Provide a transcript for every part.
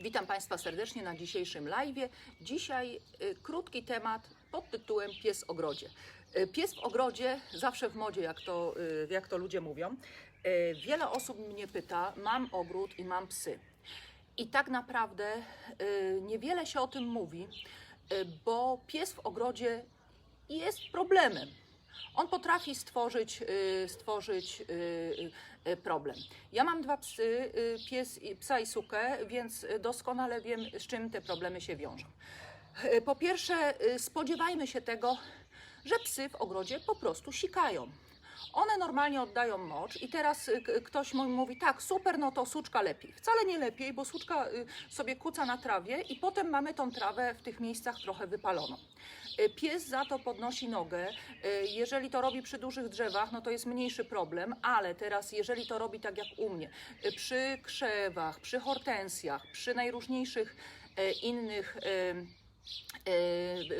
Witam Państwa serdecznie na dzisiejszym live. Dzisiaj y, krótki temat pod tytułem Pies w ogrodzie. Y, Pies w ogrodzie zawsze w modzie, jak to, y, jak to ludzie mówią. Wiele osób mnie pyta, mam ogród i mam psy. I tak naprawdę niewiele się o tym mówi, bo pies w ogrodzie jest problemem. On potrafi stworzyć, y, stworzyć y, y, problem. Ja mam dwa psy, pies, psa i sukę, więc doskonale wiem, z czym te problemy się wiążą. Po pierwsze, spodziewajmy się tego, że psy w ogrodzie po prostu sikają. One normalnie oddają mocz i teraz y, ktoś mówi, tak, super, no to suczka lepiej. Wcale nie lepiej, bo suczka y, sobie kuca na trawie i potem mamy tą trawę w tych miejscach trochę wypaloną. Y, Pies za to podnosi nogę. Jeżeli to robi przy dużych drzewach, no to jest mniejszy problem, ale teraz jeżeli to robi tak jak u mnie, przy krzewach, przy hortensjach, przy najróżniejszych innych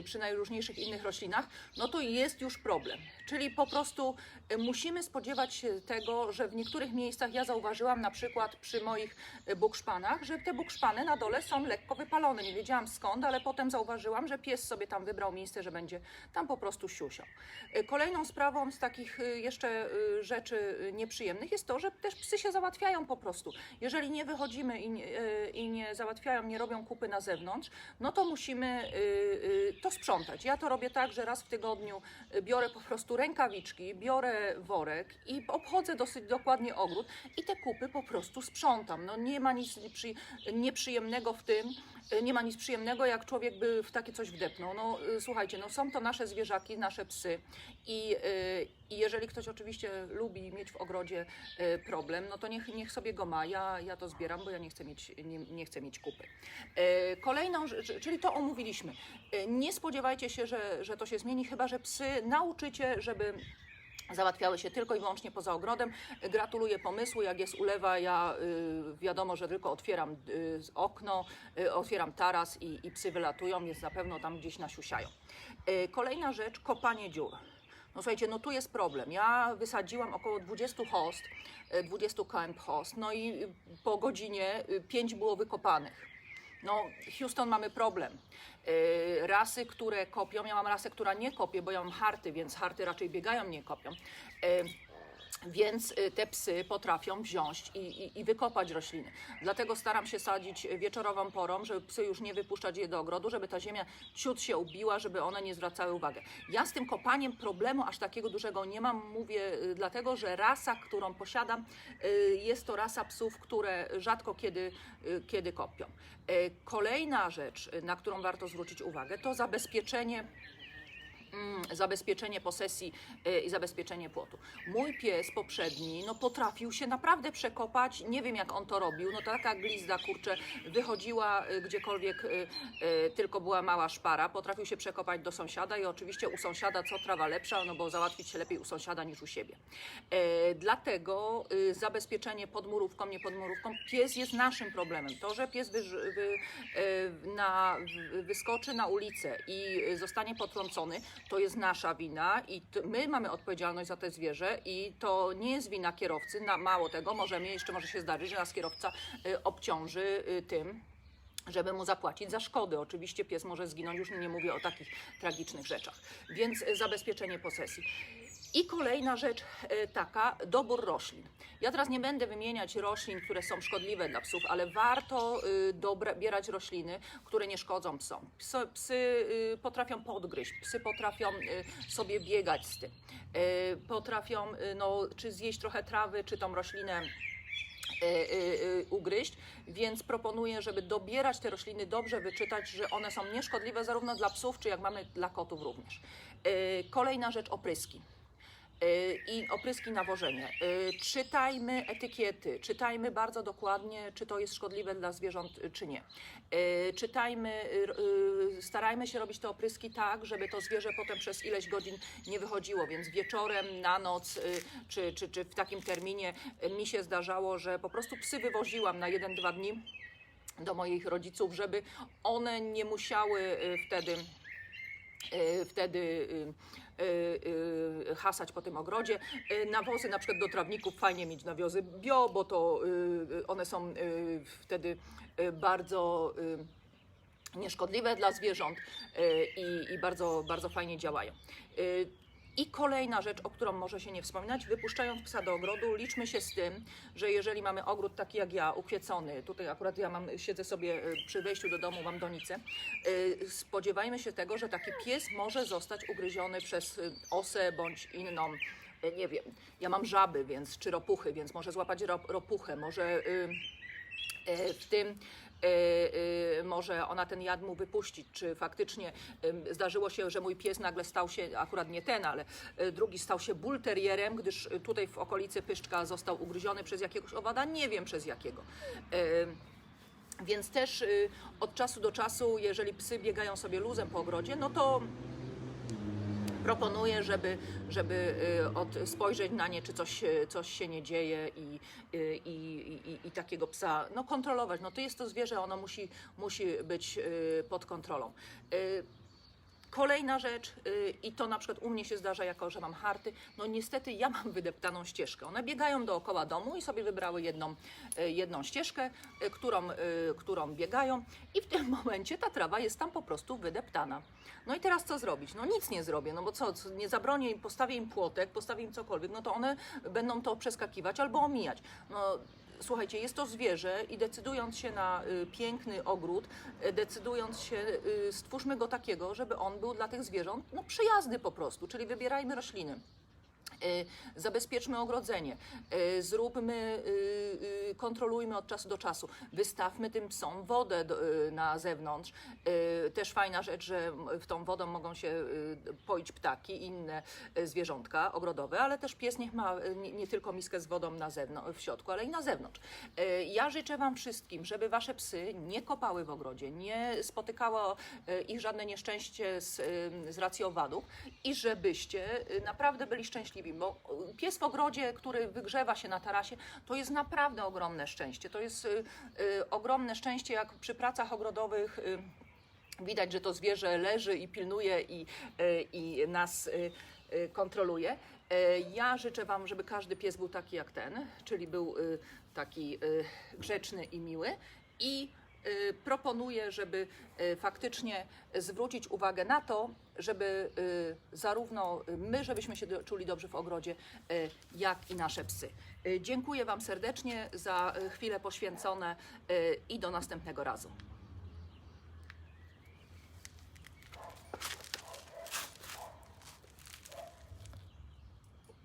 przy najróżniejszych innych roślinach, no to jest już problem. Czyli po prostu e, musimy spodziewać się tego, że w niektórych miejscach ja zauważyłam na przykład przy moich e, bukszpanach, że te bukszpany na dole są lekko wypalone. Nie wiedziałam skąd, ale potem zauważyłam, że pies sobie tam wybrał miejsce, że będzie tam po prostu siusiał. Kolejną sprawą z takich jeszcze rzeczy nieprzyjemnych jest to, że też psy się załatwiają po prostu. Jeżeli nie wychodzimy i nie, i nie załatwiają, nie robią kupy na zewnątrz, no to musimy y, y, to sprzątać. Ja to robię tak, że raz w tygodniu y, biorę po prostu rękawiczki, biorę worek i obchodzę dosyć dokładnie ogród i te kupy po prostu sprzątam. No nie ma nic przy, nieprzyjemnego w tym, nie ma nic przyjemnego, jak człowiek by w takie coś wdepnął. No słuchajcie, no są to nasze zwierzaki, nasze psy i, i jeżeli ktoś oczywiście lubi mieć w ogrodzie y, problem, no to niech, niech sobie go ma. Ja, ja to zbieram, bo ja nie chcę mieć, nie, nie chcę mieć kupy. E, Kolejną, rzecz, czyli to omówiliśmy. E, Nie spodziewajcie się, że, że to się zmieni, chyba że psy nauczycie, żeby załatwiały się tylko i wyłącznie poza ogrodem. Gratuluję pomysłu, jak jest ulewa, ja y, wiadomo, że tylko otwieram y, okno, y, otwieram taras i, i psy wylatują, więc na pewno tam gdzieś nasiusiają. Y, kolejna rzecz, kopanie dziur. No słuchajcie, no tu jest problem. Ja wysadziłam około 20 host, y, 20 kmp host, no i y, po godzinie 5 było wykopanych. No, Houston mamy problem. Yy, rasy, które kopią, ja mam rasę, która nie kopie, bo ja mam harty, więc harty raczej biegają, nie kopią. Yy, więc y, te psy potrafią wziąć i, i, i wykopać rośliny. Dlatego staram się sadzić wieczorową porą, żeby psy już nie wypuszczać je do ogrodu, żeby ta ziemia ciut się ubiła, żeby one nie zwracały uwagi. Ja z tym kopaniem problemu aż takiego dużego nie mam, mówię y, dlatego, że rasa, którą posiadam, y, jest to rasa psów, które rzadko kiedy, kiedy kopią. Kolejna rzecz, na którą warto zwrócić uwagę, to zabezpieczenie zabezpieczenie posesji y, i zabezpieczenie płotu. Mój pies poprzedni, no potrafił się naprawdę przekopać, nie wiem jak on to robił, no taka glizda, kurczę, wychodziła y, gdziekolwiek y, tylko była mała szpara, potrafił się przekopać do sąsiada i oczywiście u sąsiada co trawa lepsza, no bo załatwić się lepiej u sąsiada niż u siebie. E, dlatego zabezpieczenie podmurówką, nie podmurówką, pies jest naszym problemem. To, że pies wy, wy, na, wyskoczy na ulicę i zostanie potrącony, to jest nasza wina i my mamy odpowiedzialność za te zwierzę i to nie jest wina kierowcy. Na, mało tego, możemy, jeszcze może się zdarzyć, że nas kierowca y, obciąży y, tym, żeby mu zapłacić za szkody. Oczywiście pies może zginąć, już nie mówię o takich tragicznych rzeczach. Więc y, zabezpieczenie posesji. I kolejna rzecz y, taka, dobór roślin. Ja teraz nie będę wymieniać roślin, które są szkodliwe dla psów, ale warto y, dobierać rośliny, które nie szkodzą psom. Psy, psy potrafią podgryźć, psy potrafią y, sobie biegać z tym, y, potrafią no, czy zjeść trochę trawy, czy tą roślinę ugryźć, więc proponuję, żeby dobierać te rośliny, dobrze wyczytać, że one są nieszkodliwe zarówno dla psów, czy jak mamy dla kotów również. Kolejna rzecz, opryski. Y, I opryski nawożenie. Y, Czytajmy etykiety, czytajmy bardzo dokładnie, czy to jest szkodliwe dla zwierząt, y, czy nie. Czytajmy, starajmy się robić te opryski tak, żeby to zwierzę potem przez ileś godzin nie wychodziło, więc wieczorem, na noc, czy, czy, czy w takim terminie mi się zdarzało, że po prostu psy wywoziłam na jeden, dwa dni do moich rodziców, żeby one nie musiały wtedy wtedy hasać po tym ogrodzie. Y, Nawozy na przykład do trawników fajnie mieć nawozy bio, bo to y, one są y, wtedy y, bardzo y, nieszkodliwe dla zwierząt y, i bardzo, bardzo fajnie działają. I kolejna rzecz, o którą może się nie wspominać, wypuszczając psa do ogrodu, liczmy się z tym, że jeżeli mamy ogród taki jak ja, ukwiecony, tutaj akurat ja mam, siedzę sobie y, przy wejściu do domu, mam donicę, y, spodziewajmy się tego, że taki pies może zostać ugryziony przez y, osę bądź inną, nie wiem, ja mam żaby, więc, czy ropuchy, więc może złapać ro, ropuchę, może e, w tym e, e, może ona ten jad mu wypuścić, czy faktycznie em, zdarzyło się, że mój pies nagle stał się, akurat nie ten, ale drugi stał się bulterierem, gdyż tutaj w okolicy Pyszczka został ugryziony przez jakiegoś owada, nie wiem przez jakiego. Więc też y, od czasu do czasu, jeżeli psy biegają sobie luzem po ogrodzie, no to proponuję, żeby, żeby y, od, spojrzeć na nie, czy coś, y, coś się nie dzieje i, y, i, i, i takiego psa no, kontrolować. No to jest to zwierzę, ono musi, musi być pod kontrolą. Kolejna rzecz, y, i to na przykład u mnie się zdarza, jako że mam harty, no niestety ja mam wydeptaną ścieżkę. One biegają dookoła domu i sobie wybrały jedną, y, jedną ścieżkę, y, którą, którą biegają i w tym momencie ta trawa jest tam po prostu wydeptana. No i teraz co zrobić? No nic nie zrobię, no bo co, nie zabronię im, postawię im płotek, postawię im cokolwiek, no to one będą to przeskakiwać albo omijać. No, Słuchajcie, jest to zwierzę i decydując się na y, piękny ogród, y, decydując się, y, stwórzmy go takiego, żeby on był dla tych zwierząt no, przyjazny po prostu, czyli wybierajmy rośliny. Y, Zabezpieczmy ogrodzenie, y, zróbmy, y, kontrolujmy od czasu do czasu, wystawmy tym psom wodę na zewnątrz. Też fajna rzecz, że w tą wodą mogą się poić ptaki i inne zwierzątka ogrodowe, ale też pies niech ma nie, tylko miskę z wodą na zewnątrz, w środku, ale i na zewnątrz. Ja życzę Wam wszystkim, żeby Wasze psy nie kopały w ogrodzie, nie spotykało ich żadne nieszczęście z, z racji owadów i żebyście naprawdę byli szczęśliwi, bo y, pies w ogrodzie, który wygrzewa się na tarasie, to jest naprawdę ogromne szczęście. To jest y, y, ogromne szczęście, jak przy pracach ogrodowych. Widać, że to zwierzę leży i pilnuje i, i nas kontroluje. Y, Ja życzę Wam, żeby każdy pies był taki jak ten, czyli był taki grzeczny i miły. I proponuję, żeby y, faktycznie zwrócić uwagę na to, żeby y, zarówno my, żebyśmy się czuli dobrze w ogrodzie, y, jak i nasze psy. Y, Dziękuję Wam serdecznie za y, chwilę poświęcone y, i do następnego razu.